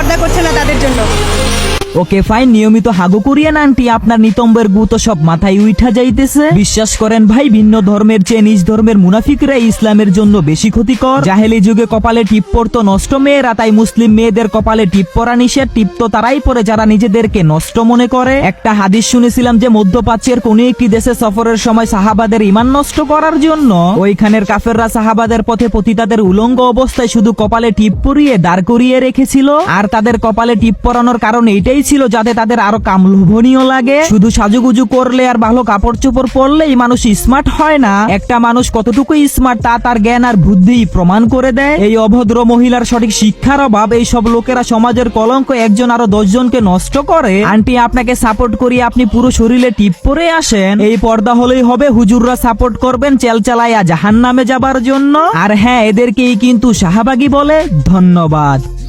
পর্দা করছে না তাদের জন্য। ওকে ফাইন, নিয়মিত হাগু করিয়েন, আন্টি। আপনার নিতম্বের গু তো সব মাথায় উঠা যাইতেছে। বিশ্বাস করেন ভাই, ভিন্ন ধর্মের চেয়ে নিজ ধর্মের মুনাফিকরা ইসলামের জন্য বেশি ক্ষতিকর। জাহেলি যুগে কপালে টিপ পড়তো নষ্ট মেয়েরা, তাই মুসলিম মেয়েদের কপালে টিপ পরা নিষেধ, টিপ তো তারাই পরে যারা নিজেদেরকে নষ্ট মনে করে। একটা হাদিস শুনেছিলাম যে মধ্যপ্রাচ্যের কোন একটি দেশে সফরের সময় সাহাবাদের ইমান নষ্ট করার জন্য, ওইখানের কাফেররা সাহাবাদের পথে পতিতাদের উলঙ্গ অবস্থায় শুধু কপালে টিপ পরিয়ে দাঁড় করিয়ে রেখেছিল। আর তাদের কপালে টিপ পরানোর কারণ এইটাই ছিল যাতে তাদের আরও কাম লোভনীয় লাগে। শুধু সাজুগুজু করলে আর ভালো কাপড় চোপড় পরলেই মানুষ স্মার্ট হয় না। একটা মানুষ কতটুকু স্মার্ট তা তার জ্ঞান আর বুদ্ধি প্রমাণ করে দেয়। এই অভদ্র মহিলার সঠিক শিক্ষার অভাব এই সব লোকেরা সমাজের কলঙ্ক একজন আরও দশজনকে নষ্ট করে। আন্টি, আপনাকে সাপোর্ট করি, আপনি পুরো শরীরে টিপ পরে আসেন। এই পর্দা হলেই হবে, হুজুররা সাপোর্ট করবেন চেল চালাইয়া জাহান নামে যাবার জন্য। আর হ্যাঁ এদেরকেই কিন্তু শাহবাগী বলে ধন্যবাদ।